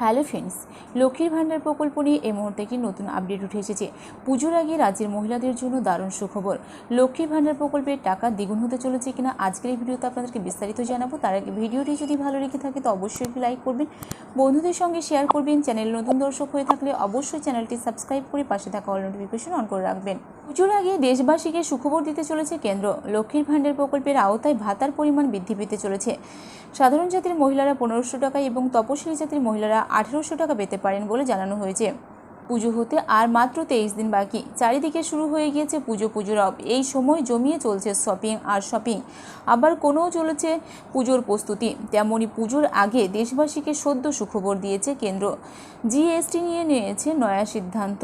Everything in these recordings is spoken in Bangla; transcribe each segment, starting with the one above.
হ্যালো ফ্রেন্ডস, লক্ষ্মীর ভাণ্ডার প্রকল্প নিয়ে এই মুহূর্তে একটি নতুন আপডেট উঠে এসেছে। পুজোর আগে রাজ্যের মহিলাদের জন্য দারুণ সুখবর। লক্ষ্মীর ভাণ্ডার প্রকল্পের টাকা দ্বিগুণ হতে চলেছে কিনা আজকের এই ভিডিওতে আপনাদেরকে বিস্তারিত জানাব। তার আগে ভিডিওটি যদি ভালো লেগে থাকে তো অবশ্যই একটি লাইক করবেন। বন্ধুদের সঙ্গে শেয়ার করবেন। চ্যানেল নতুন দর্শক হয়ে থাকলে অবশ্যই চ্যানেলটি সাবস্ক্রাইব করে পাশে থাকা অল নোটিফিকেশন অন করে রাখবেন। পুজোর আগে দেশবাসীকে সুখবর দিতে চলেছে কেন্দ্র। লক্ষ্মীর ভাণ্ডার প্রকল্পের আওতায় ভাতার পরিমাণ বৃদ্ধি পেতে চলেছে। সাধারণ জাতির মহিলারা পনেরোশো টাকা এবং তপশিলি জাতির মহিলারা আঠেরোশো টাকা পেতে পারেন বলে জানানো হয়েছে। পুজো হতে আর মাত্র তেইশ দিন বাকি। চারিদিকে শুরু হয়ে গিয়েছে পুজো পুজোর রব এই সময় জমিয়ে চলছে শপিং আর শপিং। আবার কোনোও চলেছে পুজোর প্রস্তুতি। তেমনই পুজোর আগে দেশবাসীকে সদ্য সুখবর দিয়েছে কেন্দ্র। জিএসটি নিয়ে নিয়েছে নয়া সিদ্ধান্ত।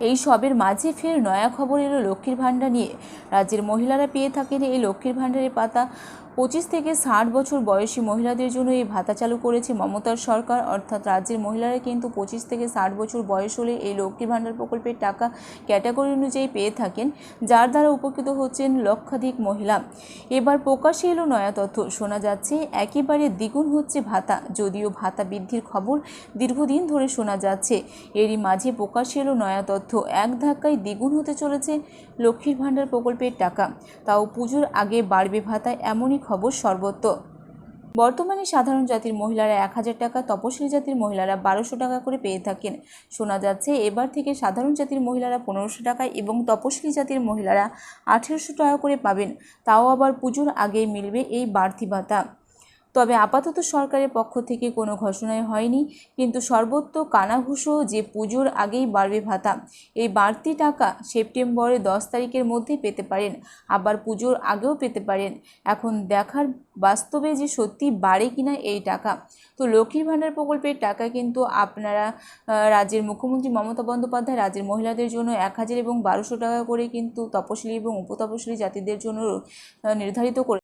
এই সবের মাঝে ফের নয়া খবর এলো লক্ষ্মীর ভাণ্ডার নিয়ে। রাজ্যের মহিলারা পেয়ে থাকেন এই লক্ষ্মীর ভাণ্ডারের পাতা। পঁচিশ থেকে ষাট বছর বয়সী মহিলাদের জন্য এই ভাতা চালু করেছে মমতার সরকার। অর্থাৎ রাজ্যের মহিলারা কিন্তু পঁচিশ থেকে ষাট বছর বয়স হলে এই লক্ষ্মীর ভাণ্ডার প্রকল্পের টাকা ক্যাটাগরি অনুযায়ী পেয়ে থাকেন, যার দ্বারা উপকৃত হচ্ছেন লক্ষাধিক মহিলা। এবার প্রকাশ্যে এলো নয়া তথ্য। শোনা যাচ্ছে, একেবারে দ্বিগুণ হচ্ছে ভাতা। যদিও ভাতা বৃদ্ধির খবর দীর্ঘদিন ধরে শোনা যাচ্ছে, এরই মাঝে প্রকাশ্যে এলো নয়া তথ্য। এক ধাক্কায় দ্বিগুণ হতে চলেছে লক্ষ্মীর ভাণ্ডার প্রকল্পের টাকা। তাও পুজোর আগে বাড়বে ভাতা, এমনই খবর সর্বত্র। বর্তমানে সাধারণ জাতির মহিলারা এক হাজার টাকা, তপশিলি জাতির মহিলারা বারোশো টাকা করে পেয়ে থাকেন। শোনা যাচ্ছে, এবার থেকে সাধারণ জাতির মহিলারা পনেরোশো টাকা এবং তপশিলি জাতির মহিলারা আঠেরোশো টাকা করে পাবেন। তাও আবার পুজোর আগেই মিলবে এই বাড়তি ভাতা। তবে আপাতত সরকারের পক্ষ থেকে কোনো ঘোষণাই হয়নি। কিন্তু সর্বত্র কানাঘুষো যে পুজোর আগেই বাড়বে ভাতা, এই বাড়তি টাকা সেপ্টেম্বরের দশ তারিখের মধ্যেই পেতে পারেন, আবার পুজোর আগেও পেতে পারেন। এখন দেখার বাস্তবে যে সত্যি বাড়ে কিনা এই টাকা। তো লক্ষ্মীর ভাণ্ডার প্রকল্পের টাকা কিন্তু আপনারা রাজ্যের মুখ্যমন্ত্রী মমতা বন্দ্যোপাধ্যায়, রাজ্যের মহিলাদের জন্য এক হাজার এবং বারোশো টাকা করে কিন্তু তপশিলি এবং উপতপশিলি জাতিদের জন্য নির্ধারিত করে